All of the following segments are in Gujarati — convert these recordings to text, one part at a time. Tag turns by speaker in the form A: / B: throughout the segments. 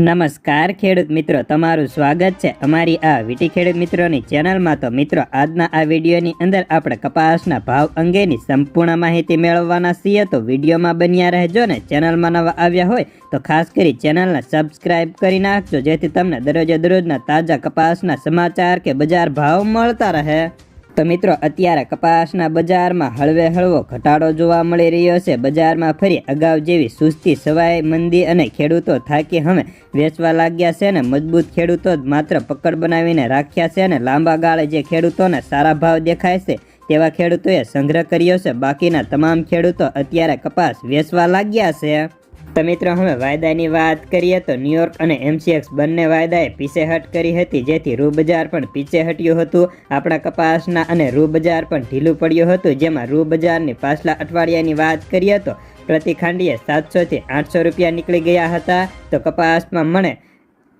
A: નમસ્કાર ખેડૂત મિત્રો, તમારું સ્વાગત છે અમારી આ વીટી ખેડૂત મિત્રોની ચેનલમાં. તો મિત્રો, આજના આ વિડીયોની અંદર આપણે કપાસના ભાવ અંગેની સંપૂર્ણ માહિતી મેળવવાના છીએ. તો વિડીયોમાં બન્યા રહેજો ને, ચેનલમાં નવા આવ્યા હોય તો ખાસ કરી ચેનલને સબસ્ક્રાઇબ કરી નાખજો, જેથી તમને દરરોજે દરરોજના તાજા કપાસના સમાચાર કે બજાર ભાવ મળતા રહે. તો મિત્રો, અત્યારે કપાસના બજારમાં હળવે હળવો ઘટાડો જોવા મળી રહ્યો છે. બજારમાં ફરી અગાઉ જેવી સુસ્તી સવાય મંદી અને ખેડૂતો થાકી હવે વેચવા લાગ્યા છે ને મજબૂત ખેડૂતો જ માત્ર પકડ બનાવીને રાખ્યા છે અને લાંબા ગાળે જે ખેડૂતોને સારા ભાવ દેખાય છે, તેવા ખેડૂતોએ સંગ્રહ કર્યો છે. બાકીના તમામ ખેડૂતો અત્યારે કપાસ વેચવા લાગ્યા છે. તો મિત્રો, હવે વાયદાની વાત કરીએ તો ન્યુયોર્ક અને એમસીએક્સ બંને વાયદાએ પીછેહટ કરી હતી, જેથી રૂ બજાર પણ પીછે હટ્યું હતું. આપણા કપાસના અને રૂ બજાર પણ ઢીલું પડ્યું હતું. જેમાં રૂ બજારની પાછલા અઠવાડિયાની વાત કરીએ તો પ્રતિ ખાંડીએ સાતસોથી આઠસો રૂપિયા નીકળી ગયા હતા. તો કપાસમાં મણે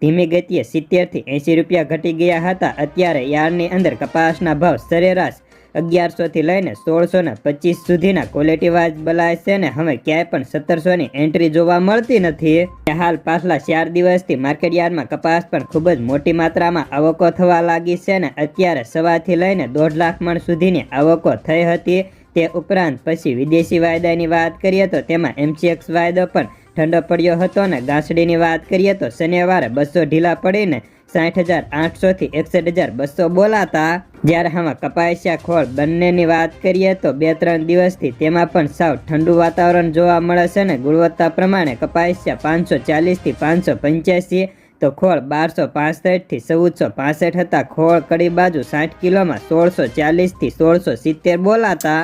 A: ધીમી ગતિએ સિત્તેરથી એંસી રૂપિયા ઘટી ગયા હતા. અત્યારે યાર્ડની અંદર કપાસના ભાવ સરેરાશ અગિયારસોથી લઈને સોળસો ને પચીસ સુધીના ક્વોલિટી વાઇઝ બલાય છે ને હવે ક્યાંય પણ સત્તરસોની એન્ટ્રી જોવા મળતી નથી. હાલ પાછલા ચાર દિવસથી માર્કેટ યાર્ડમાં કપાસ પણ ખૂબ જ મોટી માત્રામાં આવકો થવા લાગી છે ને અત્યારે સવાથી લઈને દોઢ લાખ મણ સુધીની આવકો થઈ હતી. તે ઉપરાંત પછી વિદેશી વાયદાની વાત કરીએ તો તેમાં એમસીએક્સ વાયદો પણ ઠંડો પડ્યો હતો ને ગાંસડીની વાત કરીએ તો શનિવારે બસો ઢીલા પડીને સાઠ હજાર આઠસોથી એકસઠ હજાર બસો બોલાતા. જ્યારે આમાં કપાસિયા ખોળ બંનેની વાત કરીએ તો બે ત્રણ દિવસથી તેમાં પણ સાવ ઠંડુ વાતાવરણ જોવા મળે છે ને ગુણવત્તા પ્રમાણે કપાસિયા પાંચસો ચાલીસથી પાંચસો પંચ્યાસી, તો ખોળ બારસો પાસઠથી ચૌદસો પાસઠ હતા. ખોળ કડી બાજુ સાઠ કિલોમાં સોળસો ચાલીસથી સોળસો સિત્તેર બોલાતા.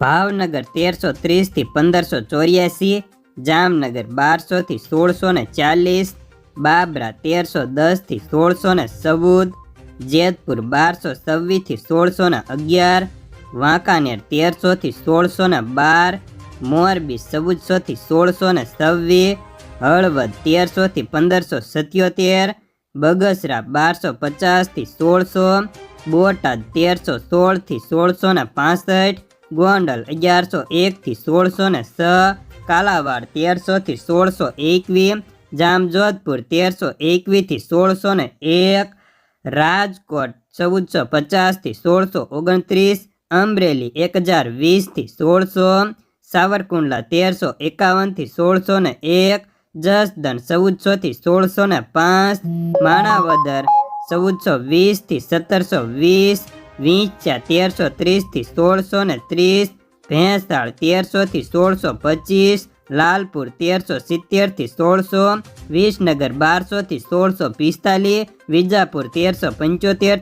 A: ભાવનગર તેરસો ત્રીસથી પંદરસો ચોર્યાસી જામનગર બારસોથી સોળસો ને ચાલીસ, બાબરા તેરસો દસથી સોળસો ને ચૌદ, જેતપુર બારસો છવ્વીસથી સોળસો ને અગિયાર, વાંકાનેર તેરસોથી સોળસો ને બાર, મોરબી ચૌદસોથી સોળસો ને છવ્વીસ, હળવદ તેરસોથી પંદરસો સત્યોતેર, બગસરા બારસો પચાસથી સોળસો, બોટાદ તેરસો સોળથી સોળસો ને પાસઠ, ગોંડલ અગિયારસો એકથી સોળસો ને છ કાલાવાડ તેરસોથી સોળસો એકવીસ જામજોધપુર તેરસો એકવીસથી સોળસો ને એક, રાજકોટ ચૌદસો પચાસથી સોળસો ઓગણત્રીસ, અમરેલી એક હજાર વીસથી સોળસો, સાવરકુંડલા તેરસો એકાવનથી સોળસો ને એક, જસદણ ચૌદસોથી સોળસો ને પાંચ, માણાવદર ચૌદસો વીસથી સત્તરસો વીસ વીંચા તેરસો ત્રીસથી સોળસો ને ત્રીસ ભેંસાળ તેરસોથી સોળસો પચીસ, લાલપુર તેરસો સિત્તેરથી સોળસો, વિસનગર બારસોથી સોળસો પિસ્તાલીસ, વિજાપુર તેરસો પંચોતેર